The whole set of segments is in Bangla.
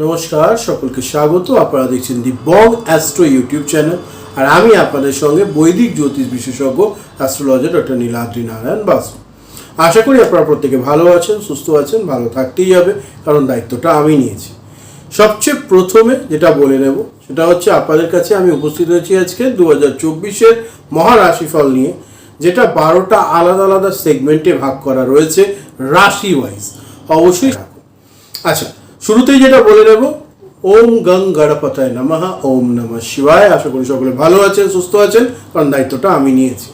নমস্কার, সকলকে স্বাগত। আপনারা দেখছেন the Bong astro YouTube channel আর আমি আপনাদের সঙ্গে বৈদিক জ্যোতিষ বিশেষজ্ঞ অ্যাস্ট্রোলজার ডক্টর নীলাদ্রি নারায়ণ বাসু। আশা করি আপনারা প্রত্যেকে ভালো আছেন, সুস্থ আছেন, ভালো থাকতেই হবে, কারণ দায়িত্বটা আমি নিয়েছি। সবচেয়ে প্রথমে যেটা বলে নেব, সেটা হচ্ছে আপনাদের কাছে আমি উপস্থিত হয়েছি আজকে দু হাজার চব্বিশের মহারাশিফল নিয়ে, যেটা বারোটা আলাদা আলাদা সেগমেন্টে ভাগ করা রয়েছে রাশি ওয়াইজ অবশ্যই আচ্ছা শুরুতেই যেটা বলে নেব, ওম গং গণপতায় নমঃ, ওম নমঃ শিবায়। আশা করি সকলে ভালো আছেন, সুস্থ আছেন, কারণ দায়িত্বটা আমি নিয়েছি।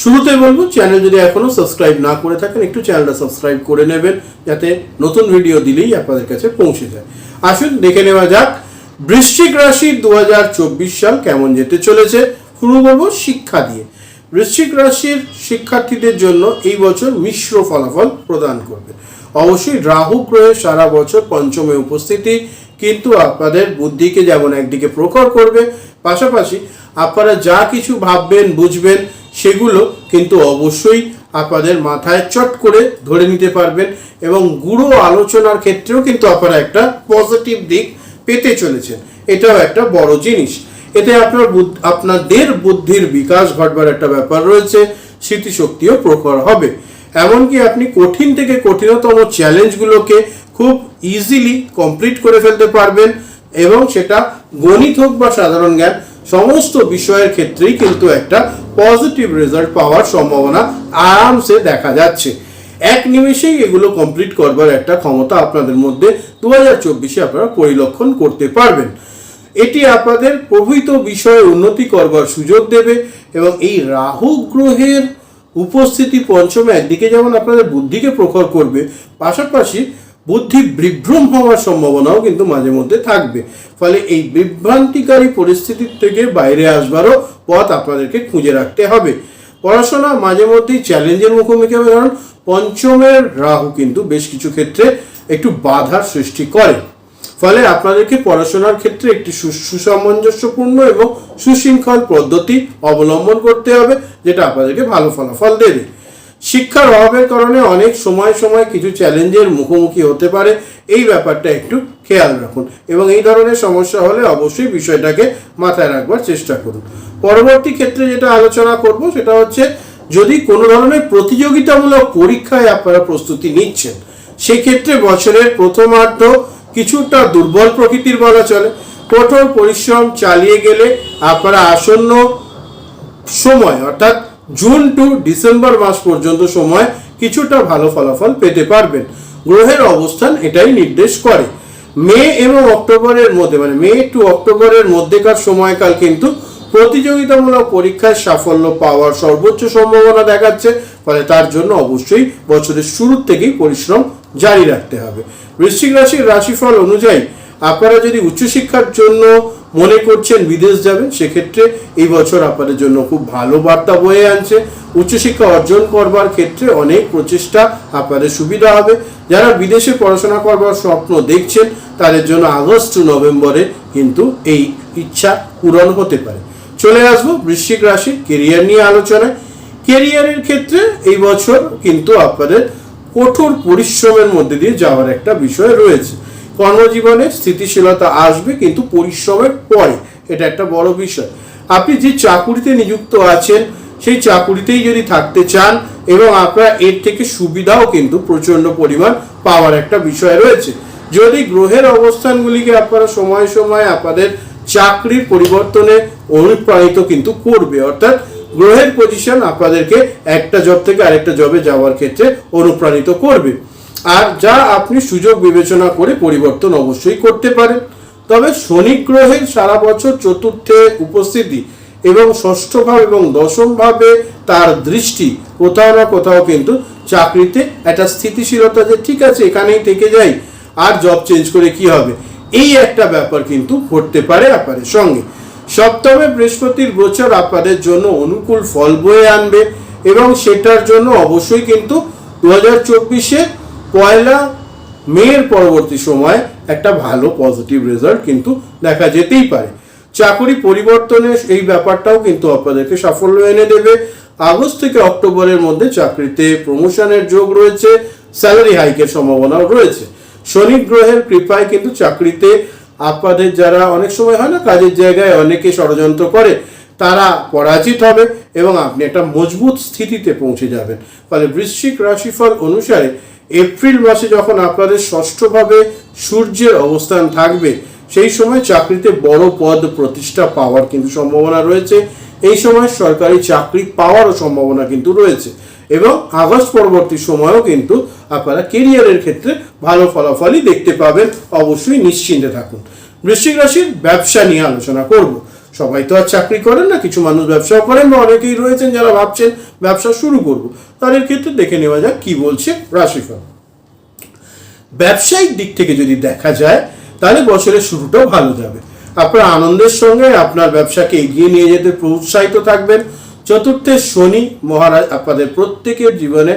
শুরুতে বলব চ্যানেল যদি এখনও সাবস্ক্রাইব না করে থাকেন, একটু চ্যানেলটা সাবস্ক্রাইব করে নেবেন, যাতে নতুন ভিডিও দিলেই আপনাদের কাছে পৌঁছে যায়। আসুন, দেখে নেওয়া যাক, বৃশ্চিক রাশির দু সাল কেমন যেতে চলেছে? শুরু করব শিক্ষা দিয়ে। বৃশ্চিক রাশির শিক্ষার্থীদের জন্য এই বছর মিশ্র ফলাফল প্রদান করবে। অবশ্যই রাহু গ্রহের সারা বছর পঞ্চমে উপস্থিতি, কিন্তু আপনাদের বুদ্ধিকে যেমন একদিকে প্রখর করবে, পাশাপাশি আপনারা যা কিছু ভাববেন, বুঝবেন, সেগুলো কিন্তু অবশ্যই আপনাদের মাথায় চট করে ধরে নিতে পারবেন এবং গুরু আলোচনার ক্ষেত্রেও কিন্তু আপনারা একটা পজিটিভ দিক পেতে চলেছেন। এটাও একটা বড় জিনিস। এতে আপনার আপনাদের বুদ্ধির বিকাশ ঘটবার একটা ব্যাপার রয়েছে, স্মৃতিশক্তিও প্রখর হবে। এমনকি আপনি কঠিন থেকে কঠিনতম চ্যালেঞ্জগুলোকে খুব ইজিলি কমপ্লিট করে ফেলতে পারবেন এবং সেটা গণিত হোক বা সাধারণ জ্ঞান, সমস্ত বিষয়ের ক্ষেত্রেই কিন্তু একটা পজিটিভ রেজাল্ট পাওয়ার সম্ভাবনা আরামসে দেখা যাচ্ছে। এক নিমেষেই এগুলো কমপ্লিট করবার একটা ক্ষমতা আপনাদের মধ্যে দু হাজার চব্বিশে আপনারা পরিলক্ষণ করতে পারবেন। এটি আপনাদের প্রভৃত বিষয়ে উন্নতি করবার সুযোগ দেবে এবং এই রাহু গ্রহের উপস্থিতি পঞ্চমে একদিকে যেমন আপনাদের বুদ্ধিকে প্রখর করবে, পাশাপাশি বুদ্ধি বিভ্রম হওয়ার সম্ভাবনাও কিন্তু মাঝে মধ্যে থাকবে। ফলে এই বিভ্রান্তিকারী পরিস্থিতির থেকে বাইরে আসবারও পথ আপনাদেরকে খুঁজে রাখতে হবে। পড়াশোনা মাঝে মধ্যেই চ্যালেঞ্জের মুখোমুখি হবে, কারণ পঞ্চমের রাহু কিন্তু বেশ কিছু ক্ষেত্রে একটু বাধার সৃষ্টি করে। ফলে আপনাদেরকে পড়াশোনার ক্ষেত্রে একটি সুসামঞ্জস্যপূর্ণ এবং সুশৃঙ্খল পদ্ধতি অবলম্বন করতে হবে, যেটা আপনাদেরকে ভালো ফলাফল দেবে। শিক্ষার অভাবের কারণে অনেক সময় সময় কিছু চ্যালেঞ্জের মুখোমুখি হতে পারে, এই ব্যাপারটা একটু খেয়াল রাখুন এবং এই ধরনের সমস্যা হলে অবশ্যই বিষয়টাকে মাথায় রাখবার চেষ্টা করুন। পরবর্তী ক্ষেত্রে যেটা আলোচনা করব, সেটা হচ্ছে যদি কোনো ধরনের প্রতিযোগিতামূলক পরীক্ষায় আপনারা প্রস্তুতি নিচ্ছেন, সেক্ষেত্রে বছরের প্রথমার্ধ কিছুটা দুর্বল প্রকৃতির বলা চলে। কঠোর পরিশ্রম চালিয়ে গেলে আপনারা আসন্ন সময়, অর্থাৎ জুন টু ডিসেম্বর মাস পর্যন্ত সময় কিছুটা ভালো ফলাফল পেতে পারবেন। গ্রহের অবস্থান এটাই নির্দেশ করে। মে এবং অক্টোবরের মধ্যে মানে মে টু অক্টোবরের মধ্যেকার সময়কাল কিন্তু প্রতিযোগিতামূলক পরীক্ষায় সাফল্য পাওয়ার সর্বোচ্চ সম্ভাবনা দেখাচ্ছে, ফলে তার জন্য অবশ্যই বছরের শুরুর থেকেই পরিশ্রম জারি রাখতে হবে। বৃশ্চিক রাশির রাশিফল অনুযায়ী আপনারা যদি উচ্চশিক্ষার জন্য মনে করছেন বিদেশ যাবেন, সেক্ষেত্রে এই বছর আপনাদের জন্য খুব ভালো বার্তা বয়ে আনছে। উচ্চশিক্ষা অর্জন করবার ক্ষেত্রে অনেক প্রচেষ্টা আপনাদের সুবিধা হবে। যারা বিদেশে পড়াশোনা করবার স্বপ্ন দেখছেন, তাদের জন্য আগস্ট টু নভেম্বরে কিন্তু এই ইচ্ছা পূরণ হতে পারে। চলে আসব বৃশ্চিক রাশি কেরিয়ার নিয়ে আলোচনায়। কেরিয়ারের ক্ষেত্রে এই বছর কিন্তু আপনাদের কঠোর পরিশ্রমের মধ্যে দিয়ে যাওয়ার একটা বিষয় রয়েছে। কর্মজীবনে স্থিতিশীলতা আসবে কিন্তু পরিশ্রমের পরে, এটা একটা বড় বিষয়। আপনি যে চাকুরিতে নিযুক্ত আছেন, সেই চাকুরিতেই যদি থাকতে চান এবং আপনার এর থেকে সুবিধাও কিন্তু প্রচণ্ড পরিমাণ পাওয়ার একটা বিষয় রয়েছে। যদি গ্রহের অবস্থানগুলিকে আপনারা সময় সময় আপনাদের চাকরির পরিবর্তনে অনুপ্রাণিত কিন্তু করবে, অর্থাৎ গ্রহের পজিশন আপনাদেরকে একটা জব থেকে আরেকটা জবে যাওয়ার ক্ষেত্রে অনুপ্রাণিত করবে। আর যা আপনি সুযোগ বিবেচনা করে পরিবর্তন অবশ্যই করতে পারেন। তবে শনি গ্রহের সারা বছর চতুর্থে উপস্থিতি এবং ষষ্ঠ ভাব এবং দশম ভাবে তার দৃষ্টি কোথাও না কোথাও কিন্তু চাকরিতে একটা স্থিতিশীলতা যে ঠিক আছে এখানেই থেকে যাই আর জব চেঞ্জ করে কি হবে? এই একটা ব্যাপার কিন্তু ঘটতে পারে আপনাদের সঙ্গে। সপ্তমে বৃহস্পতির গোচর আপনাদের জন্য অনুকূল ফল বয়ে আনবে এবং সেটার জন্য অবশ্যই কিন্তু দু হাজার চব্বিশে পয়লা মেয়ের পরবর্তী সময় একটা ভালো পজিটিভ রেজাল্ট কিন্তু দেখা যেতেই পারে। চাকরি পরিবর্তনের এই ব্যাপারটাও কিন্তু আপনাদেরকে সাফল্য এনে দেবে। আগস্ট থেকে অক্টোবরের মধ্যে চাকরিতে প্রমোশনের যোগ রয়েছে স্যালারি হাইকের সম্ভাবনাও রয়েছে। শনি গ্রহের কৃপায় কিন্তু চাকরিতে আপনাদের যারা অনেক সময় হয় না কাজের জায়গায় অনেকে ষড়যন্ত্র করে, তারা পরাজিত হবে এবং আপনি একটা মজবুত স্থিতিতে পৌঁছে যাবেন। ফলে বৃশ্চিক রাশিফল অনুসারে এপ্রিল মাসে যখন আপনাদের ষষ্ঠভাবে সূর্যের অবস্থান থাকবে, সেই সময় চাকরিতে বড় পদ প্রতিষ্ঠা পাওয়ার কিন্তু সম্ভাবনা রয়েছে। এই সময় সরকারি চাকরি পাওয়ারও সম্ভাবনা কিন্তু রয়েছে। এবং আগস্ট পরবর্তী সময়েও কিন্তু আপনারা কেরিয়ারের ক্ষেত্রে ভালো ফলাফলই দেখতে পাবেন। অবশ্যই নিশ্চিন্তে থাকুন। বৃশ্চিক রাশির ব্যবসা নিয়ে আলোচনা করব। সবাই তো আর চাকরি করেন না, কিছু মানুষ ব্যবসাও করেন বা অনেকেই রয়েছেন যারা ভাবছেন ব্যবসা শুরু করব। তাদের ক্ষেত্রে দেখে নেওয়া যাক কি বলছে রাশিফল। ব্যবসায়িক দিক থেকে যদি দেখা যায়, তাহলে বছরের শুরুটাও ভালো যাবে। আপনার আনন্দের সঙ্গে আপনার ব্যবসাকে এগিয়ে নিয়ে যেতে প্রোৎসাহিত থাকবেন। চতুর্থে শনি মহারাজ আপনাদের প্রত্যেকের জীবনে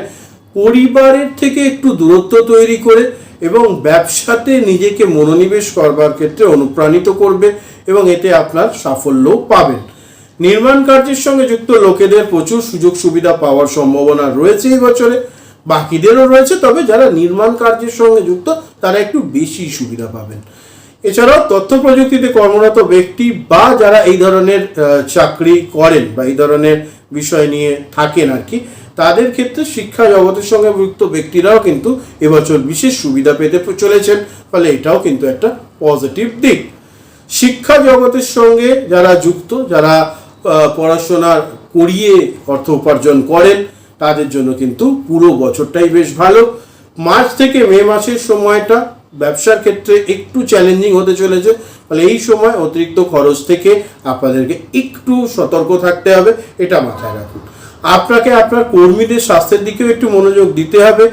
পরিবারের থেকে একটু দূরত্ব তৈরি করে এবং ব্যবসাতে নিজেকে মনোনিবেশ করবার ক্ষেত্রে অনুপ্রাণিত করবে এবং এতে আপনার সাফল্যও পাবেন। নির্মাণ কার্যের সঙ্গে যুক্ত লোকেদের প্রচুর সুযোগ সুবিধা পাওয়ার সম্ভাবনা রয়েছে এই বছরে। বাকিদেরও রয়েছে, তবে যারা নির্মাণ কার্যের সঙ্গে যুক্ত, তারা একটু বেশি সুবিধা পাবেন। এছাড়াও তথ্য প্রযুক্তিতে কর্মরত ব্যক্তি বা যারা এই ধরনের চাকরি করেন বা এই ধরনের বিষয় নিয়ে থাকেন আর কি, তাদের ক্ষেত্রে শিক্ষা জগতের সঙ্গে যুক্ত ব্যক্তিরাও কিন্তু এবছর বিশেষ সুবিধা পেতে চলেছেন। ফলে এটাও কিন্তু একটা পজিটিভ দিক। শিক্ষা জগতের সঙ্গে যারা যুক্ত, যারা পড়াশোনা করিয়ে অর্থ উপার্জন করেন, তাদের জন্য কিন্তু পুরো বছরটাই বেশ ভালো। মার্চ থেকে মে মাসের সময়টা ব্যবসার ক্ষেত্রে একটু চ্যালেঞ্জিং হতে চলেছে। ফলে এই সময় অতিরিক্ত খরচ থেকে আপনাদেরকে একটু সতর্ক থাকতে হবে, এটা মাথায় রাখুন। আপনাকে আপনার কর্মীদের স্বাস্থ্যের দিকেও একটু মনোযোগ দিতে হবে।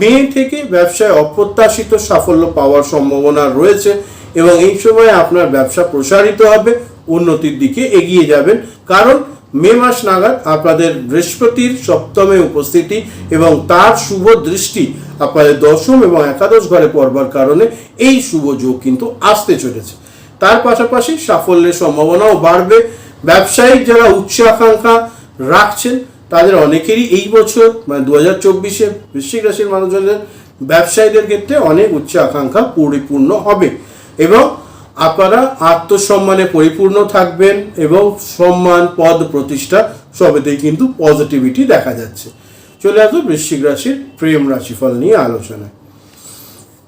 মে থেকে ব্যবসায় অপ্রত্যাশিত সাফল্য পাওয়ার সম্ভাবনা রয়েছে এবং এই সময় আপনার ব্যবসা প্রসারিত হবে, উন্নতির দিকে এগিয়ে যাবেন। কারণ মে মাস নাগাদ আপনাদের বৃহস্পতির সপ্তমে উপস্থিতি এবং তার শুভ দৃষ্টি আপনাদের দশম এবং একাদশ ঘরে পড়বার কারণে এই শুভ যোগ কিন্তু আসতে চলেছে। তার পাশাপাশি সাফল্যের সম্ভাবনাও বাড়বে। ব্যবসায়িক যারা উচ্চ আকাঙ্ক্ষা রাখছেন, তাদের অনেকেরই এই বছর মানে দু হাজার চব্বিশে বৃশ্চিক রাশির মানুষজনের ব্যবসায়ীদের ক্ষেত্রে অনেক উচ্চ আকাঙ্ক্ষা পরিপূর্ণ হবে এবং আপনারা আত্মসম্মানে পরিপূর্ণ থাকবেন এবং সম্মান, পদ, প্রতিষ্ঠা সবেতেই কিন্তু পজিটিভিটি দেখা যাচ্ছে। চলে আসব বৃশ্চিক রাশির প্রেম রাশিফল নিয়ে আলোচনায়।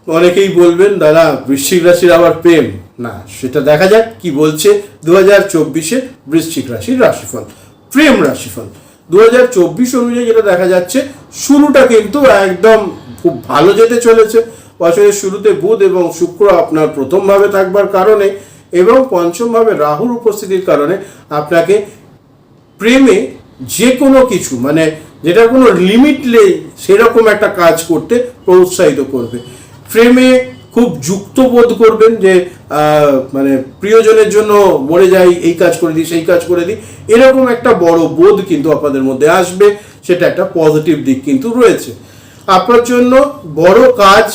অনেকেই বলবেন, দাদা, বৃশ্চিক রাশির আবার প্রেম? না, সেটা দেখা যাক কি বলছে দু হাজার চব্বিশে বৃশ্চিক রাশির রাশিফল। প্রেম রাশিফল। দু হাজার চব্বিশ অনুযায়ী যেটা দেখা যাচ্ছে, শুরুটা কিন্তু একদম খুব ভালো যেতে চলেছে। বছরের শুরুতে বুধ এবং শুক্র আপনার প্রথমভাবে থাকবার কারণে এবং পঞ্চমভাবে রাহুর উপস্থিতির কারণে আপনাকে প্রেমে যে কোনো কিছু মানে যেটা কোনো লিমিট নেই, সেরকম একটা কাজ করতে প্রোৎসাহিত করবে। প্রেমে খুব যুক্ত বোধ করবেন যে মানে প্রিয়জনের জন্য মরে যাই, এই কাজ করে দিই, সেই কাজ করে দিই, এরকম একটা বড় বোধ কিন্তু আপনাদের মধ্যে আসবে, সেটা একটা পজিটিভ দিক কিন্তু রয়েছে। আপনার জন্য বড় কাজ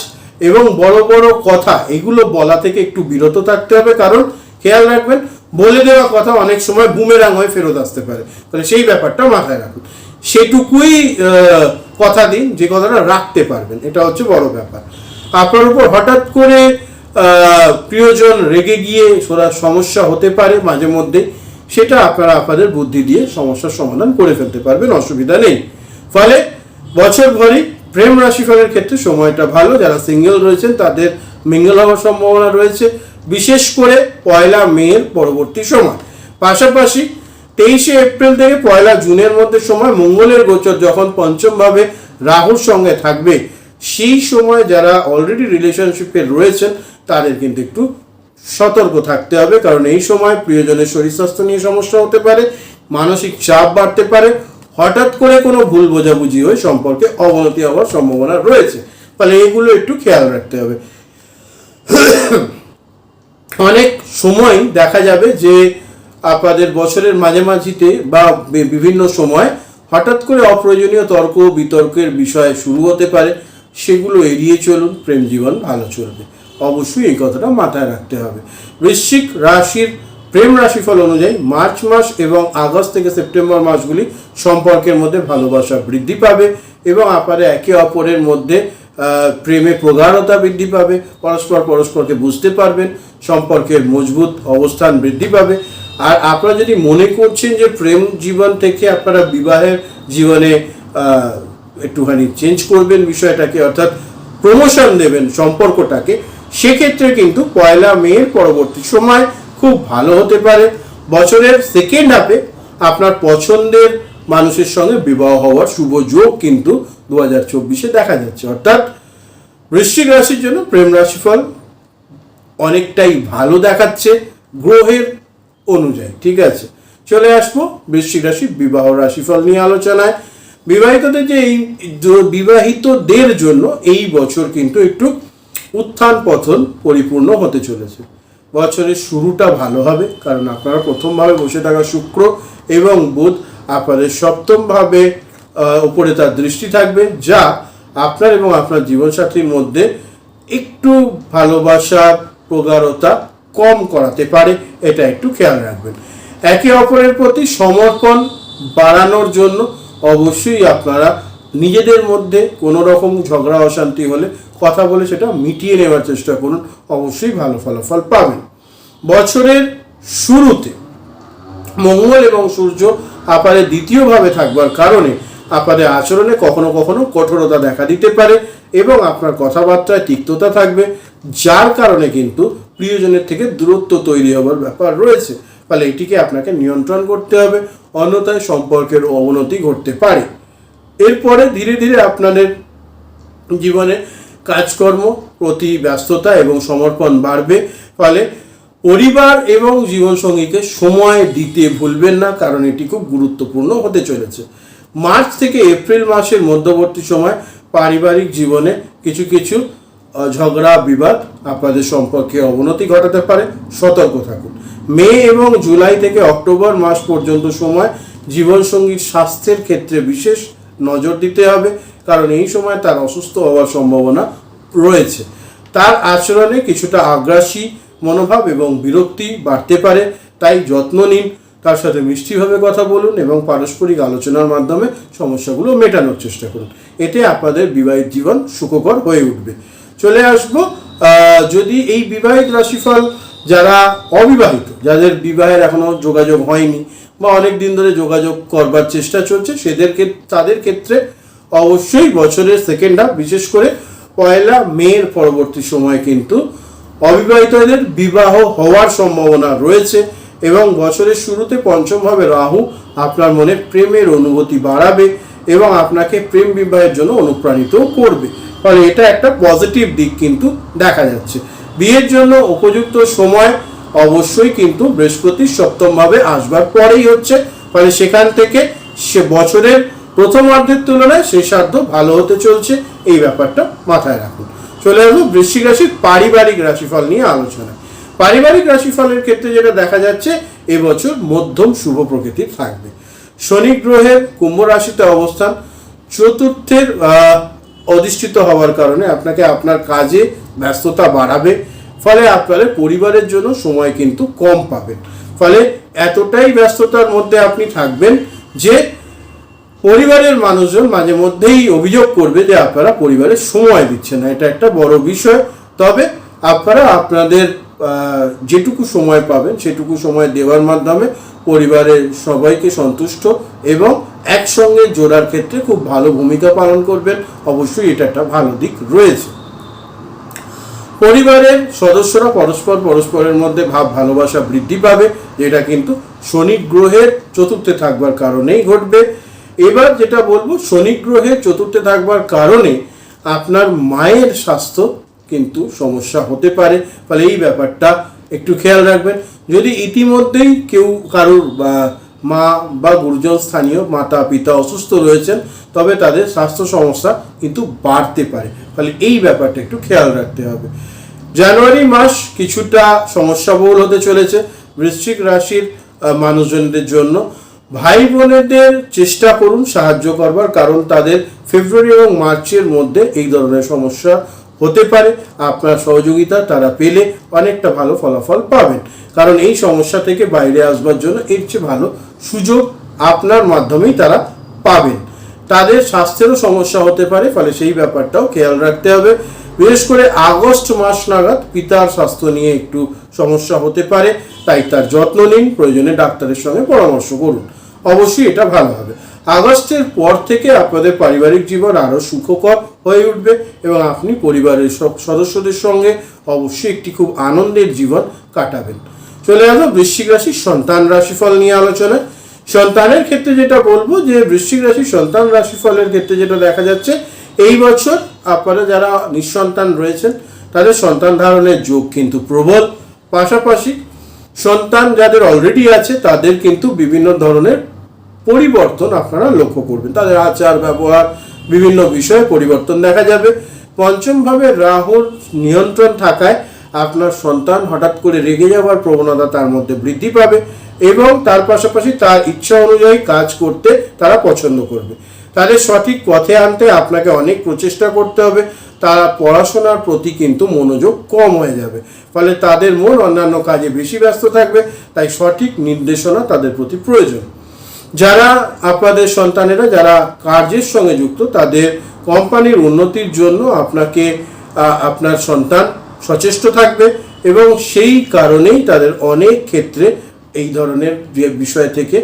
এবং বড় বড় কথা, এগুলো বলা থেকে একটু বিরত থাকতে হবে, কারণ খেয়াল রাখবেন, বলে দেওয়া কথা অনেক সময় বুমেরাং হয়ে ফেরত আসতে পারে। তাহলে সেই ব্যাপারটা মাথায় রাখুন। সেটুকুই কথা দিন, যে কথাটা রাখতে পারবেন, এটা হচ্ছে বড় ব্যাপার। আপনার উপর হঠাৎ করে প্রিয়জন রেগে গিয়ে সোরা সমস্যা হতে পারে মাঝে মধ্যে, সেটা আপনারা আপনাদের বুদ্ধি দিয়ে সমস্যার সমাধান করে ফেলতে পারবেন, অসুবিধা নেই। ফলে বছর ভরই প্রেম রাশিফলের ক্ষেত্রে সময়টা ভালো, যারা সিঙ্গেল রয়েছেন তাদের মিঙ্গল হওয়ার সম্ভাবনা রয়েছে, বিশেষ করে পয়লা মেয়ের পরবর্তী সময়। পাশাপাশি তেইশে এপ্রিল থেকে পয়লা জুনের মধ্যে সময় মঙ্গলের গোচর যখন পঞ্চমভাবে রাহুর সঙ্গে থাকবে, সেই সময় যারা অলরেডি রিলেশনশিপে রয়েছেন, তাদের কিন্তু একটু সতর্ক থাকতে হবে, কারণ এই সময় প্রিয়জনের শরীর স্বাস্থ্য নিয়ে সমস্যা হতে পারে, মানসিক চাপ বাড়তে পারে হঠাৎ করে কোনো ভুল বোঝাবুঝি হয়ে সম্পর্কে অবনতি হওয়ার সম্ভাবনা রয়েছে। ফলে এগুলো একটু খেয়াল রাখতে হবে। অনেক সময় দেখা যাবে যে আপনাদের বছরের মাঝামাঝিতে বা বিভিন্ন সময় হঠাৎ করে অপ্রয়োজনীয় তর্ক বিতর্কের বিষয় শুরু হতে পারে। সেগুলো এড়িয়ে চলুন, প্রেম জীবন ভালো চলবে। অবশ্যই এই কথাটা মাথায় রাখতে হবে। বৃশ্চিক রাশির প্রেম রাশিফল অনুযায়ী মার্চ মাস এবং আগস্ট থেকে সেপ্টেম্বর মাসগুলি সম্পর্কের মধ্যে ভালোবাসা বৃদ্ধি পাবে এবং আপনারা একে অপরের মধ্যে প্রেমে প্রগাঢ়তা বৃদ্ধি পাবে, পরস্পর পরস্পরকে বুঝতে পারবেন, সম্পর্কের মজবুত অবস্থান বৃদ্ধি পাবে। আর আপনারা যদি মনে করছেন যে প্রেম জীবন থেকে আপনারা বিবাহের জীবনে একটুখানি চেঞ্জ করবেন বিষয়টাকে, অর্থাৎ প্রমোশন দেবেন সম্পর্কটাকে, সেক্ষেত্রে কিন্তু পয়লা মেয়ের পরবর্তী সময় খুব ভালো হতে পারে। বছরের সেকেন্ড হাফে আপনার পছন্দের মানুষের সঙ্গে বিবাহ হওয়ার শুভ যোগ কিন্তু দু হাজার চব্বিশে দেখা যাচ্ছে। অর্থাৎ বৃশ্চিক রাশির জন্য প্রেম রাশিফল অনেকটাই ভালো দেখাচ্ছে গ্রহের অনুযায়ী। ঠিক আছে? চলে আসব বৃশ্চিক রাশি বিবাহ রাশিফল নিয়ে আলোচনায়। বিবাহিতদের যে এই বিবাহিতদের জন্য এই বছর কিন্তু একটু উত্থান পথন পরিপূর্ণ হতে চলেছে। বছরের শুরুটা ভালো হবে, কারণ আপনারা প্রথমভাবে বসে থাকা শুক্র এবং বুধ আপনাদের সপ্তমভাবে উপরে তার দৃষ্টি থাকবে, যা আপনার এবং আপনার জীবনসাথীর মধ্যে একটু ভালোবাসা, প্রগাঢ়তা কম করাতে পারে, এটা একটু খেয়াল রাখবেন। একে অপরের প্রতি সমর্পণ বাড়ানোর জন্য অবশ্যই আপনারা নিজেদের মধ্যে কোনো রকম ঝগড়া, অশান্তি হলে কথা বলে সেটা মিটিয়ে নেওয়ার চেষ্টা করুন। অবশ্যই ভালো ফলাফল পাবেন। বছরের শুরুতে মঙ্গল এবং সূর্য আপারে দ্বিতীয়ভাবে থাকবার কারণে আপনাদের আচরণে কখনো কখনো কঠোরতা দেখা দিতে পারে এবং আপনার কথাবার্তায় তিক্ততা থাকবে, যার কারণে কিন্তু প্রিয়জনের থেকে দূরত্ব তৈরি হবার ব্যাপার রয়েছে। ফলে এটিকে আপনাকে নিয়ন্ত্রণ করতে হবে, অন্যথায় সম্পর্কের অবনতি ঘটতে পারে। এরপরে ধীরে ধীরে আপনাদের জীবনে কাজকর্ম প্রতি ব্যস্ততা এবং সমর্পণ বাড়বে। ফলে পরিবার এবং জীবনসঙ্গীকে সময় দিতে ভুলবেন না, কারণ এটি খুব গুরুত্বপূর্ণ হতে চলেছে। মার্চ থেকে এপ্রিল মাসের মধ্যবর্তী সময় পারিবারিক জীবনে কিছু কিছু ঝগড়া, বিবাদ আপনাদের সম্পর্কে অবনতি ঘটাতে পারে। সতর্ক থাকুন। মে এবং জুলাই থেকে অক্টোবর মাস পর্যন্ত সময় জীবনসঙ্গীর স্বাস্থ্যের ক্ষেত্রে বিশেষ নজর দিতে হবে, কারণ এই সময় তার অসুস্থ হওয়ার সম্ভাবনা রয়েছে। তার আচরণে কিছুটা আগ্রাসী মনোভাব এবং বিরক্তি বাড়তে পারে, তাই যত্ন নিন। তার সাথে মিষ্টিভাবে কথা বলুন এবং পারস্পরিক আলোচনার মাধ্যমে সমস্যাগুলো মেটানোর চেষ্টা করুন। এতে আপনাদের বিবাহিত জীবন সুখকর হয়ে উঠবে। চলে আসব যদি এই বিবাহিত রাশিফল যারা অবিবাহিত, যাদের বিবাহের এখনও যোগাযোগ হয়নি বা অনেক দিন ধরে যোগাযোগ করবার চেষ্টা চলছে সেদেরকে তাদের ক্ষেত্রে অবশ্যই বছরের সেকেন্ড হাফ বিশেষ করে পয়লা মের পরবর্তী সময় কিন্তু অবিবাহিতদের বিবাহ হওয়ার সম্ভাবনা রয়েছে এবং বছরের শুরুতে পঞ্চমভাবে রাহু আপনার মনে প্রেমের অনুভূতি বাড়াবে এবং আপনাকে প্রেম বিবাহের জন্য অনুপ্রাণিত করবে। ফলে এটা একটা পজিটিভ দিক কিন্তু দেখা যাচ্ছে। বিয়ের জন্য উপযুক্ত সময় অবশ্যই কিন্তু বৃহস্পতি সপ্তমভাবে আসবার পরেই হচ্ছে। ফলে সেখান থেকে সে বছরের প্রথমার্ধের তুলনায় শেষার্ধ ভালো হতে চলছে। এই ব্যাপারটা মাথায় রাখুন। চলে আসব বৃশ্চিক রাশির পারিবারিক রাশিফল নিয়ে আলোচনা পারিবারিক রাশিফলের ক্ষেত্রে যেটা দেখা যাচ্ছে, এবছর মধ্যম শুভ প্রকৃতির থাকবে। শনি গ্রহের কুম্ভ রাশিতে অবস্থান, চতুর্থের অধিষ্ঠিত হওয়ার কারণে আপনাকে আপনার কাজে ব্যস্ততা বাড়াবে। ফলে আপনার পরিবারের জন্য সময় কিন্তু কম পাবেন। ফলে এতটাই ব্যস্ততার মধ্যে আপনি থাকবেন যে পরিবারের মানুষজন মাঝে মধ্যেই অভিযোগ করবে যে আপনারা পরিবারে সময় দিচ্ছেন না। এটা একটা বড় বিষয়। তবে আপনারা আপনাদের যেটুকু সময় পাবেন সেটুকু সময় দেওয়ার মাধ্যমে পরিবারের সবাইকে সন্তুষ্ট এবং একসঙ্গে জোড়ার ক্ষেত্রে খুব ভালো ভূমিকা পালন করবেন। অবশ্যই এটা একটা ভালো দিক রয়েছে। পরিবারের সদস্যরা পরস্পর পরস্পরের মধ্যে ভাব ভালোবাসা বৃদ্ধি পাবে, যেটা কিন্তু শনি গ্রহের চতুর্থে থাকবার কারণেই ঘটবে। এবার যেটা বলব, শনি গ্রহের চতুর্থে থাকবার কারণে আপনার মায়ের স্বাস্থ্য কিন্তু সমস্যা হতে পারে। ফলে এই ব্যাপারটা একটু খেয়াল রাখবেন। যদি ইতিমধ্যেই কেউ কারোর বা মা বা গুরুজন স্থানীয় মাতা পিতা অসুস্থ রয়েছেন, তবে তাদের স্বাস্থ্য সমস্যা কিন্তু বাড়তে পারে। ফলে এই ব্যাপারটা একটু খেয়াল রাখতে হবে। জানুয়ারি মাস কিছুটা সমস্যাবহুল হতে চলেছে বৃশ্চিক রাশির মানুষজনদের জন্য। ভাই বোনেদের চেষ্টা করুন সাহায্য করবার, কারণ তাদের ফেব্রুয়ারি এবং মার্চের মধ্যে এই ধরনের সমস্যা হতে পারে। আপনার সহযোগিতা তারা পেলে অনেকটা ভালো ফলাফল পাবেন। কারণ এই সমস্যা থেকে বাইরে আসবার জন্য এর চেয়ে ভালো সুযোগ আপনার মাধ্যমেই তারা পাবেন। তাদের স্বাস্থ্যেরও সমস্যা হতে পারে, ফলে সেই ব্যাপারটাও খেয়াল রাখতে হবে। বিশেষ করে আগস্ট মাস নাগাদ পিতার স্বাস্থ্য নিয়ে একটু সমস্যা হতে পারে, তাই তার যত্ন নিন, প্রয়োজনে ডাক্তারের সঙ্গে পরামর্শ করুন। অবশ্যই এটা ভালো হবে। আগস্টের পর থেকে আপনাদের পারিবারিক জীবন আরও সুখকর হয়ে উঠবে এবং আপনি পরিবারের সব সদস্যদের সঙ্গে অবশ্যই একটি খুব আনন্দের জীবন কাটাবেন। চলে আসব, বৃশ্চিক রাশির সন্তান রাশিফল নিয়ে আলোচনা। সন্তানের ক্ষেত্রে যেটা বলব যে, বৃশ্চিক রাশি, সন্তান রাশিফলের ক্ষেত্রে যেটা দেখা যাচ্ছে, এই বছর আপনারা যারা নিঃসন্তান রয়েছেন, তাদের সন্তান ধারণের যোগ কিন্তু প্রবল। পাশাপাশি সন্তান যাদের অলরেডি আছে, তাদের কিন্তু বিভিন্ন ধরনের পরিবর্তন আপনারা লক্ষ্য করবেন। তাদের আচার, ব্যবহার, বিভিন্ন বিষয়ে পরিবর্তন দেখা যাবে। পঞ্চমভাবে রাহুর নিয়ন্ত্রণ থাকায় আপনার সন্তান হঠাৎ করে রেগে যাওয়ার প্রবণতা তার মধ্যে বৃদ্ধি পাবে এবং তার পাশাপাশি তার ইচ্ছা অনুযায়ী কাজ করতে তারা পছন্দ করবে। তাদের সঠিক পথে আনতে আপনাকে অনেক প্রচেষ্টা করতে হবে। তারা পড়াশোনার প্রতি কিন্তু মনোযোগ কম হয়ে যাবে। ফলে তাদের মন অন্যান্য কাজে বেশি ব্যস্ত থাকবে, তাই সঠিক নির্দেশনা তাদের প্রতি প্রয়োজন। যারা আপনাদের সন্তানেরা, যারা কার্যের সঙ্গে যুক্ত, তাদের কোম্পানির উন্নতির জন্য আপনাকে আপনার সন্তান সচেষ্ট থাকবে এবং সেই কারণেই তাদের অনেক ক্ষেত্রে এই ধরনের বিষয় থেকে,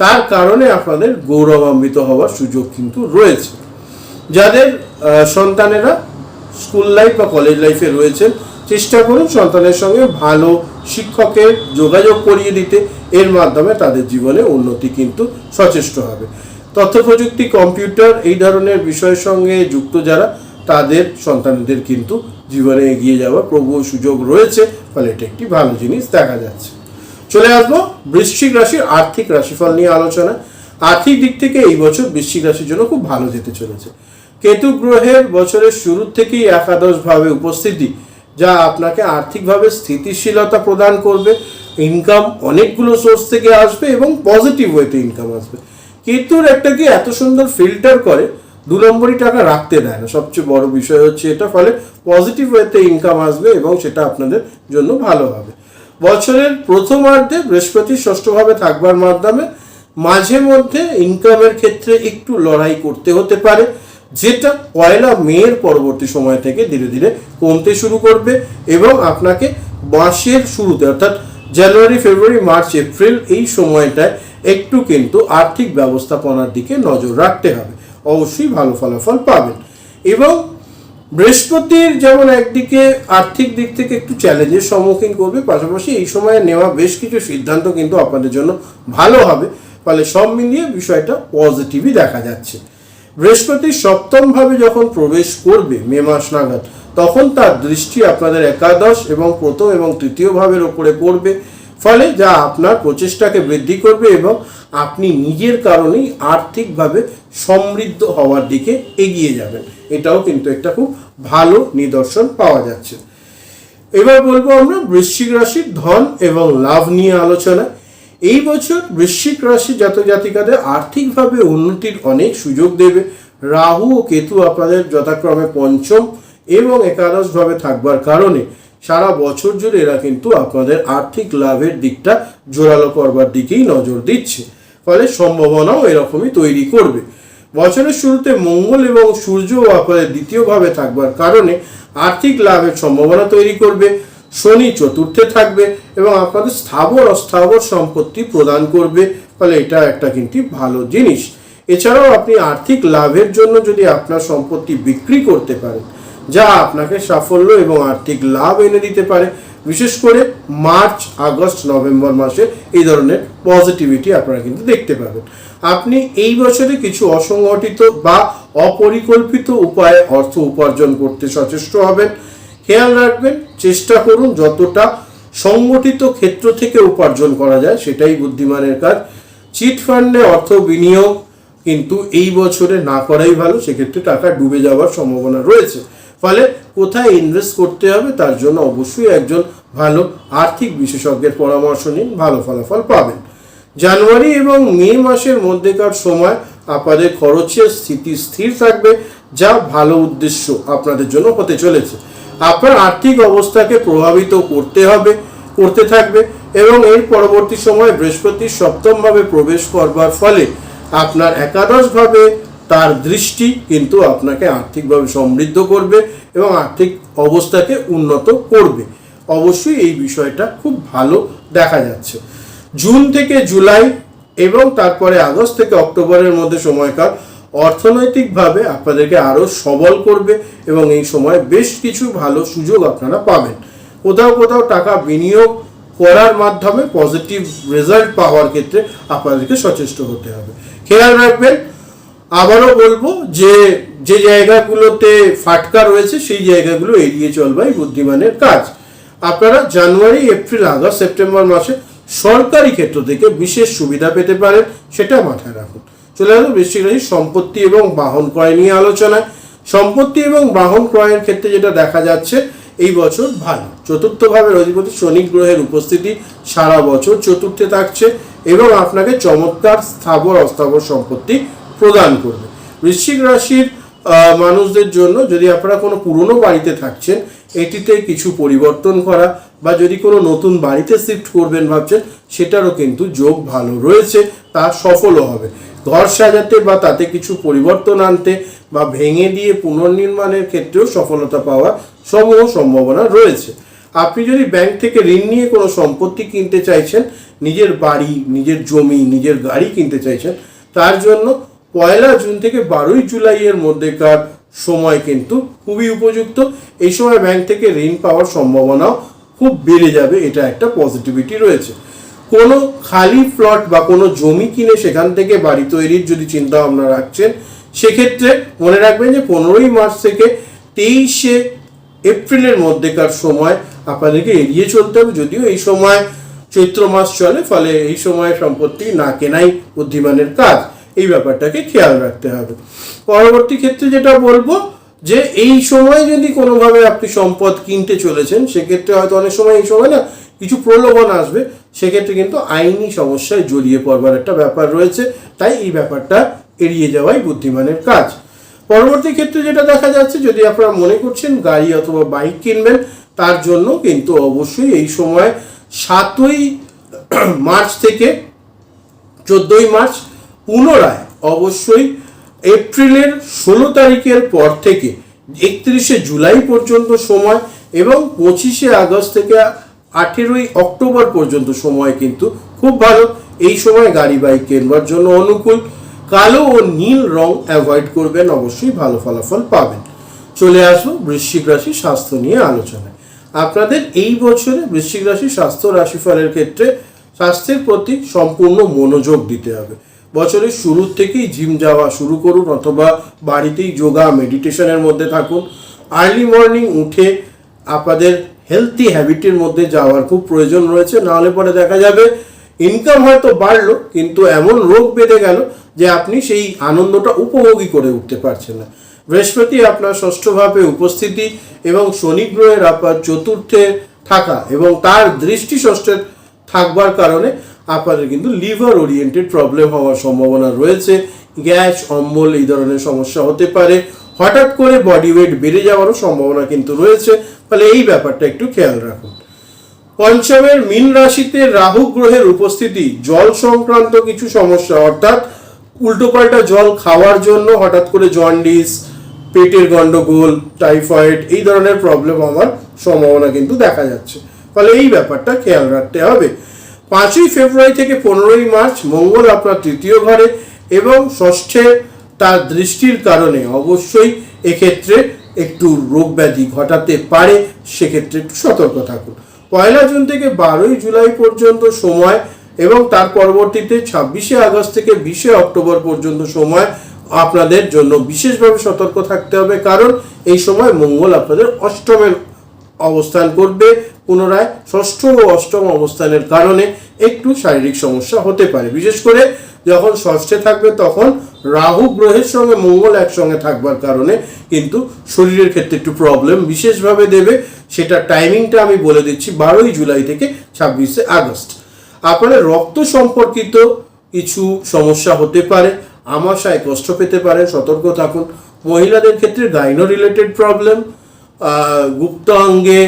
তার কারণে আপনাদের গৌরবান্বিত হওয়ার সুযোগ কিন্তু রয়েছে। যাদের সন্তানেরা স্কুল লাইফ বা কলেজ লাইফে রয়েছেন, চেষ্টা করুন সন্তানের সঙ্গে ভালো শিক্ষকের যোগাযোগ করিয়ে দিতে। এর মাধ্যমে তাদের জীবনে উন্নতি কিন্তু সচেষ্ট হবে। তথ্য প্রযুক্তি কম্পিউটার এই ধরনের বিষয়ের সঙ্গে যুক্ত যারা, তাদের সন্তানদের কিন্তু জীবনে এগিয়ে যাওয়ার প্রবল সুযোগ রয়েছে, ফলে এটা একটি ভালো জিনিস দেখা যাচ্ছে। চলে আসব বৃশ্চিক রাশির আর্থিক রাশিফল নিয়ে আলোচনা। আর্থিক দিক থেকে এই বছর বৃশ্চিক রাশির জন্য খুব ভালো যেতে চলেছে। কেতু গ্রহের বছরের শুরুর থেকেই একাদশ ভাবে উপস্থিতি, যা আপনাকে আর্থিকভাবে স্থিতিশীলতা প্রদান করবে। ইনকাম অনেকগুলো সোর্স থেকে আসবে এবং পজিটিভ ওয়েতে ইনকাম আসবে। কেতুর একটা কি এত সুন্দর ফিল্টার করে দু নম্বরই টাকা রাখতে দেয় না। সবচেয়ে বড় বিষয় হচ্ছে এটা, ফলে পজিটিভ ওয়েতে ইনকাম আসবে এবং সেটা আপনাদের জন্য ভালো হবে। বছরের প্রথমার্ধে বৃহস্পতি ষষ্ঠভাবে থাকবার মাধ্যমে মাঝে মধ্যে ইনকামের ক্ষেত্রে একটু লড়াই করতে হতে পারে, যেটা পয়লা মেয়ের পরবর্তী সময় থেকে ধীরে ধীরে কমতে শুরু করবে এবং আপনাকে মাসের শুরুতে, অর্থাৎ জানুয়ারি, ফেব্রুয়ারি, মার্চ, এপ্রিল এই সময়টায় একটু কিন্তু আর্থিক ব্যবস্থাপনার দিকে নজর রাখতে হবে। অবশ্যই ভালো ফলাফল পাবেন। এবং বৃহস্পতির যেমন একদিকে আর্থিক দিক থেকে একটু চ্যালেঞ্জের সম্মুখীন করবে, পাশাপাশি এই সময়ে নেওয়া বেশ কিছু সিদ্ধান্ত কিন্তু আপনাদের জন্য ভালো হবে। ফলে সব মিলিয়ে বিষয়টা পজিটিভই দেখা যাচ্ছে। বৃহস্পতি সপ্তমভাবে যখন প্রবেশ করবে মে মাস নাগাদ, তখন তার দৃষ্টি আপনাদের একাদশ এবং প্রথম এবং তৃতীয় ভাবের ওপরে পড়বে। ফলে যা আপনার প্রচেষ্টাকে বৃদ্ধি করবে এবং আপনি নিজের কারণেই আর্থিকভাবে সমৃদ্ধ হওয়ার দিকে এগিয়ে যাবেন। এটাও কিন্তু একটা খুব ভালো নিদর্শন পাওয়া যাচ্ছে। এবার বলব আমরা বৃশ্চিক রাশির ধন এবং লাভ নিয়ে আলোচনা এই বছর বৃশ্চিক রাশি জাতক জাতিকাদের আর্থিকভাবে উন্নতির অনেক সুযোগ দেবে। রাহু ও কেতু আপনাদের যথাক্রমে পঞ্চম এবং একাদশভাবে থাকবার কারণে সারা বছর জুড়ে এরা কিন্তু আপনাদের আর্থিক লাভের দিকটা জোরালো করবার দিকেই নজর দিচ্ছে। ফলে সম্ভাবনাও এরকমই তৈরি করবে। বছরের শুরুতে মঙ্গল এবং সূর্য আপনাদের দ্বিতীয়ভাবে থাকবার কারণে আর্থিক লাভের সম্ভাবনা তৈরি করবে, শনি চতুর্থে থাকবে এবং আপনাদের স্থাবর অস্থাবর সম্পত্তি প্রদান করবে, ফলে এটা একটা কিন্তু ভালো জিনিস। এছাড়াও আপনি আর্থিক লাভের জন্য যদি আপনার সম্পত্তি বিক্রি করতে পারেন, যা আপনাকে সাফল্য এবং আর্থিক লাভ এনে দিতে পারে বিশেষ করে মার্চ, আগস্ট, নভেম্বর মাসে এই ধরনের পজিটিভিটি আপনারা কিন্তু দেখতে পাবেন। আপনি এই বছরে কিছু অসংগঠিত বা অপরিকল্পিত উপায়ে অর্থ উপার্জন করতে সচেষ্ট হবেন। খেয়াল রাখবেন, চেষ্টা করুন যতটা সংগঠিত ক্ষেত্র থেকে উপার্জন করা যায়, সেটাই বুদ্ধিমানের কাজ। চিট ফান্ডে অর্থ বিনিয়োগ কিন্তু এই বছরে না করাই ভালো, সেক্ষেত্রে টাকা ডুবে যাওয়ার সম্ভাবনা রয়েছে। ফলে কোথায় ইনভেস্ট করতে হবে তার জন্য অবশ্যই একজন ভালো আর্থিক বিশেষজ্ঞের পরামর্শ নিন, ভালো ফলাফল পাবেন। জানুয়ারি এবং মে মাসের মধ্যেকার সময় আপনাদের খরচের স্থিতি স্থির থাকবে, যা ভালো উদ্দেশ্য আপনাদের জন্য হতে চলেছে। আপনার আর্থিক অবস্থাকে প্রভাবিত করতে হবে, করতে থাকবে এবং এর পরবর্তী সময় বৃহস্পতি সপ্তমভাবে প্রবেশ করবার ফলে আপনার একাদশভাবে তার দৃষ্টি কিন্তু আপনাকে আর্থিকভাবে সমৃদ্ধ করবে এবং আর্থিক অবস্থাকে উন্নত করবে। অবশ্যই এই বিষয়টা খুব ভালো দেখা যাচ্ছে। জুন থেকে জুলাই এবং তারপরে আগস্ট থেকে অক্টোবরের মধ্যে সময়কাল অর্থনৈতিকভাবে আপনাদেরকে আরও সবল করবে এবং এই সময় বেশ কিছু ভালো সুযোগ আপনারা পাবেন। কোথাও কোথাও টাকা বিনিয়োগ করার মাধ্যমে পজিটিভ রেজাল্ট পাওয়ার ক্ষেত্রে আপনাদেরকে সচেষ্ট হতে হবে। খেয়াল রাখবেন আবারও বলব যে যে জায়গাগুলোতে ফাটকা রয়েছে, সেই জায়গাগুলো এড়িয়ে চলবাই বুদ্ধিমানের কাজ। আপনারা জানুয়ারি, এপ্রিল, আগস্ট, সেপ্টেম্বর মাসে সরকারি ক্ষেত্র থেকে বিশেষ সুবিধা পেতে পারেন, সেটা মাথায় রাখুন। চলে আসব বৃশ্চিক রাশি সম্পত্তি এবং বাহন ক্রয় নিয়ে আলোচনায়। সম্পত্তি এবং বাহন ক্রয়ের ক্ষেত্রে যেটা দেখা যাচ্ছে, এই বছর ভালো। চতুর্থভাবে অধিপতি শনি গ্রহের উপস্থিতি সারা বছর চতুর্থে থাকছে এবং আপনাকে চমৎকার স্থাবর অস্থাবর সম্পত্তি প্রদান করবে। বৃশ্চিক রাশির মানুষদের জন্য যদি আপনারা কোনো পুরনো বাড়িতে থাকছেন, এটিতে কিছু পরিবর্তন করা বা যদি কোনো নতুন বাড়িতে শিফট করবেন ভাবছেন, সেটারও কিন্তু যোগ ভালো রয়েছে, তা সফলও হবে। ঘর সাজাতে বা তাতে কিছু পরিবর্তন আনতে বা ভেঙে দিয়ে পুনর্নির্মাণের ক্ষেত্রেও সফলতা পাওয়ার সমূহ সম্ভাবনা রয়েছে। আপনি যদি ব্যাংক থেকে ঋণ নিয়ে কোনো সম্পত্তি কিনতে চাইছেন, নিজের বাড়ি, নিজের জমি, নিজের গাড়ি কিনতে চাইছেন, তার জন্য পয়লা জুন থেকে বারোই জুলাইয়ের মধ্যেকার সময় কিন্তু খুবই উপযুক্ত। এই সময় ব্যাংক থেকে ঋণ পাওয়ার সম্ভাবনাও খুব বেড়ে যাবে, এটা একটা পজিটিভিটি রয়েছে। কোনো খালি প্লট বা কোনো জমি কিনে সেখান থেকে বাড়ি তৈরির যদি চিন্তা ভাবনা রাখছেন, সেক্ষেত্রে মনে রাখবেন যে পনেরোই মার্চ থেকে তেইশে এপ্রিলের মধ্যেকার সময় আপনাদেরকে এড়িয়ে চলতে হবে। যদিও এই সময় চৈত্র মাস চলে, ফলে এই সময় সম্পত্তি না কেনাই বুদ্ধিমানের কাজ। এই ব্যাপারটাকে খেয়াল রাখতে হবে। পরবর্তী ক্ষেত্রে যেটা বলব, যে এই সময় যদি কোনোভাবে আপনি সম্পদ কিনতে চলেছেন, সেক্ষেত্রে হয়তো অনেক সময় এই সময় না কিছু প্রলোভন আসবে, সেক্ষেত্রে কিন্তু আইনি সমস্যায় জড়িয়ে পড়বার একটা ব্যাপার রয়েছে। তাই এই ব্যাপারটা এড়িয়ে যাওয়াই বুদ্ধিমানের কাজ। পরবর্তী ক্ষেত্রে যেটা দেখা যাচ্ছে, যদি আপনারা মনে করছেন গাড়ি অথবা বাইক কিনবেন, তার জন্য কিন্তু অবশ্যই এই সময় সাতই মার্চ থেকে চোদ্দই মার্চ পুনরায় অবশ্যই এপ্রিলের ষোলো তারিখের পর থেকে একত্রিশে জুলাই পর্যন্ত সময় এবং পঁচিশে আগস্ট থেকে আঠেরোই অক্টোবর পর্যন্ত সময় কিন্তু খুব ভালো। এই সময় গাড়ি বাইক কেনবার জন্য অনুকূল। কালো ও নীল রং অ্যাভয়েড করবেন, অবশ্যই ভালো ফলাফল পাবেন। চলে আসব বৃশ্চিক রাশি স্বাস্থ্য নিয়ে আলোচনায়। আপনাদের এই বছরে বৃশ্চিক রাশি স্বাস্থ্য রাশিফলের ক্ষেত্রে স্বাস্থ্যের প্রতি সম্পূর্ণ মনোযোগ দিতে হবে। বছরের শুরুর থেকেই জিম যাওয়া শুরু করুন অথবা বাড়িতেই যোগা, মেডিটেশনের মধ্যে থাকুন। আর্লি মর্নিং উঠে আপনাদের হেলথি হ্যাবিটের মধ্যে যাওয়ার খুব প্রয়োজন রয়েছে। নাহলে পরে দেখা যাবে ইনকাম হয়তো বাড়লো, কিন্তু এমন রোগ বেঁধে গেল যে আপনি সেই আনন্দটা উপভোগী করে উঠতে পারছেন না। বৃহস্পতি আপনার ষষ্ঠভাবে উপস্থিতি এবং শনি গ্রহের আপনার চতুর্থে থাকা এবং তার দৃষ্টি ষষ্ঠের থাকবার কারণে আপনাদের কিন্তু লিভার ওরিয়েন্টেড প্রবলেম হওয়ার সম্ভাবনা রয়েছে। গ্যাস, অম্বল এই ধরনের সমস্যা হতে পারে। হঠাৎ করে বডি ওয়েট বেড়ে যাওয়ারও সম্ভাবনা কিন্তু রয়েছে। ফলে এই ব্যাপারটা একটু খেয়াল রাখুন। পঞ্চমের মীন রাশিতে রাহু গ্রহের উপস্থিতি, জল সংক্রান্ত কিছু সমস্যা, অর্থাৎ উল্টোপাল্টা জল খাওয়ার জন্য হঠাৎ করে জন্ডিস পেটের গন্ডগোল টাইফয়েড এই ধরনের প্রবলেম হওয়ার সম্ভাবনা কিন্তু দেখা যাচ্ছে। ফলে এই ব্যাপারটা খেয়াল রাখতে হবে। পাঁচই ফেব্রুয়ারি থেকে পনেরোই মার্চ মঙ্গল আপনার তৃতীয় ঘরে এবং ষষ্ঠে তার দৃষ্টির কারণে অবশ্যই এক্ষেত্রে একটু রোগ ব্যাধি ঘটাতে পারে, সেক্ষেত্রে একটু সতর্ক থাকুন। পয়লা জুন থেকে বারোই জুলাই পর্যন্ত সময় এবং তার পরবর্তীতে ছাব্বিশে আগস্ট থেকে বিশে অক্টোবর পর্যন্ত সময় আপনাদের জন্য বিশেষভাবে সতর্ক থাকতে হবে, কারণ এই সময় মঙ্গল আপনাদের অষ্টমের অবস্থান করবে। পুনরায় ষষ্ঠ ও অষ্টম অবস্থানের কারণে একটু শারীরিক সমস্যা হতে পারে। বিশেষ করে যখন ষষ্ঠে থাকবে, তখন রাহু গ্রহের সঙ্গে মঙ্গল একসঙ্গে থাকবার কারণে কিন্তু শরীরের ক্ষেত্রে একটু প্রবলেম বিশেষভাবে দেবে। সেটা টাইমিংটা আমি বলে দিচ্ছি বারোই জুলাই থেকে ছাব্বিশে আগস্ট। আপনাদের রক্ত সম্পর্কিত কিছু সমস্যা হতে পারে। আমাশায় কষ্ট পেতে পারে, সতর্ক থাকুন। মহিলাদের ক্ষেত্রে গাইনো রিলেটেড প্রবলেম গুপ্ত অঙ্গে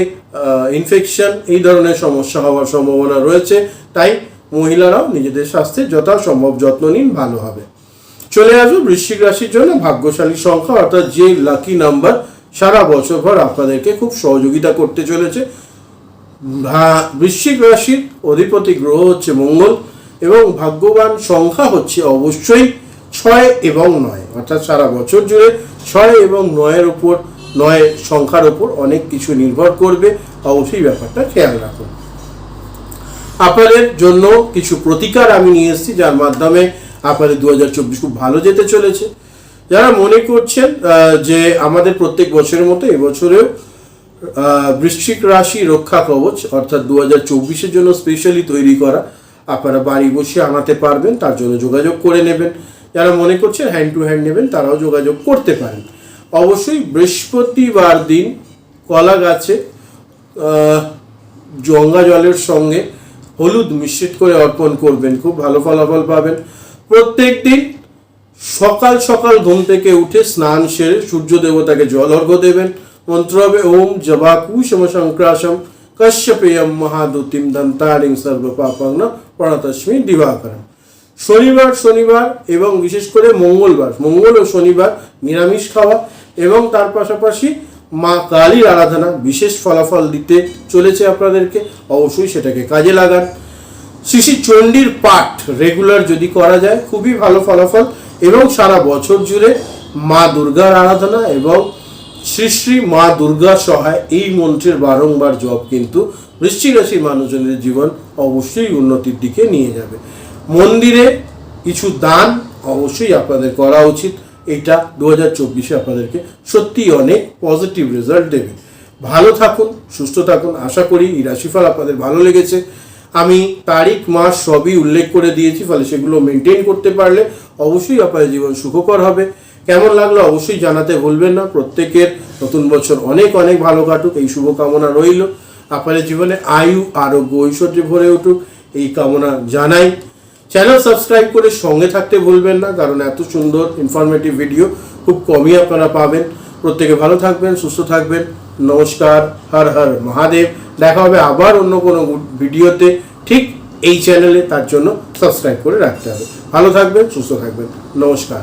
ইনফেকশন এই ধরনের সমস্যা হওয়ার সম্ভাবনা রয়েছে। তাই মহিলারাও নিজেদের স্বাস্থ্যের যথাসম্ভব যত্ন নিন, ভালো হবে। চলে আসব বৃশ্চিক রাশির জন্য। ভাগ্যশালী সংখ্যা, অর্থাৎ যে লাকি নাম্বার সারা বছর ভর আপনাদেরকে খুব সহযোগিতা করতে চলেছে। বৃশ্চিক রাশির অধিপতি গ্রহ হচ্ছে মঙ্গল এবং ভাগ্যবান সংখ্যা হচ্ছে অবশ্যই ছয় এবং নয়, অর্থাৎ সারা বছর জুড়ে ছয় এবং নয়ের উপর নয় সংখ্যার উপর অনেক কিছু নির্ভর করবে, অবশ্যই ব্যাপারটা খেয়াল রাখুন আপনাদের জন্য কিছু প্রতিকার আমি নিয়ে এসেছি, যার মাধ্যমে আপনাদের দু খুব ভালো যেতে চলেছে। যারা মনে করছেন যে আমাদের প্রত্যেক বছরের মতো এবছরেও বৃশ্চিক রাশি রক্ষা কবচ, অর্থাৎ দু হাজার জন্য স্পেশালি তৈরি করা, আপনারা বাড়ি বসে আনাতে পারবেন, তার জন্য যোগাযোগ করে নেবেন। যারা মনে করছেন হ্যান্ড টু হ্যান্ড নেবেন, তারাও যোগাযোগ করতে পারেন। অবশ্যই বৃহস্পতিবার দিন কলা গাছে গঙ্গা জলের সঙ্গে হলুদ মিশ্রিত করে অর্পণ করবেন। খুব ভালো ফলাফল পাবেন। প্রত্যেক দিন সকাল সকাল ঘুম থেকে উঠে স্নান সেরে সূর্য দেবতাকে জল অর্ঘ্য দেবেন। মন্ত্র হবে, ওম জবা কুসম সংক্রাসম কশ্যপেয়ম মহাদুতিম দন্তারিং সর্ব পাপাংন প্রণতস্মি দিবাকরম। শনিবার শনিবার এবং বিশেষ করে মঙ্গলবার, মঙ্গল ও শনিবার নিরামিষ খাওয়া। এবং তার পাশাপাশি মা কালীর আরাধনা বিশেষ ফলাফল দিতে চলেছে আপনাদেরকে, অবশ্যই সেটাকে কাজে লাগান। শ্রী শ্রী চণ্ডীর পাঠ রেগুলার যদি করা যায়, খুবই ভালো ফলাফল এবং সারা বছর জুড়ে মা দুর্গার আরাধনা এবং শ্রী শ্রী মা দুর্গা সহায় এই মন্ত্রের বারংবার জপ কিন্তু বৃশ্চিক রাশির মানুষজনের জীবন অবশ্যই উন্নতির দিকে নিয়ে যাবে। মন্দিরে কিছু দান অবশ্যই আপনাদের করা উচিত। এটা দু হাজার চব্বিশে আপনাদেরকে সত্যিই অনেক পজিটিভ রেজাল্ট দেবে। ভালো থাকুন, সুস্থ থাকুন, আশা করি এই রাশিফল আপনাদের ভালো লেগেছে। আমি তারিখ, মাস সবই উল্লেখ করে দিয়েছি, ফলে সেগুলো মেনটেন করতে পারলে অবশ্যই আপনাদের জীবন সুখকর হবে। কেমন লাগল অবশ্যই জানাতে ভুলবেন না। প্রত্যেকের নতুন বছর অনেক অনেক ভালো কাটুক, এই শুভকামনা রইল। আপনাদের জীবনে আয়ু, আরোগ্য, ঐশ্বর্যে ভরে উঠুক, এই কামনা জানাই। চ্যানেল সাবস্ক্রাইব করে সঙ্গে থাকতে ভুলবেন না, কারণ এত সুন্দর ইনফরমেটিভ ভিডিও খুব কমই আপনারা পাবেন। প্রত্যেকে ভালো থাকবেন, সুস্থ থাকবেন। নমস্কার, হর হর মহাদেব। দেখা হবে আবার অন্য কোনো ভিডিওতে ঠিক এই চ্যানেলে তার জন্য সাবস্ক্রাইব করে রাখতে হবে। ভালো থাকবেন, সুস্থ থাকবেন। নমস্কার।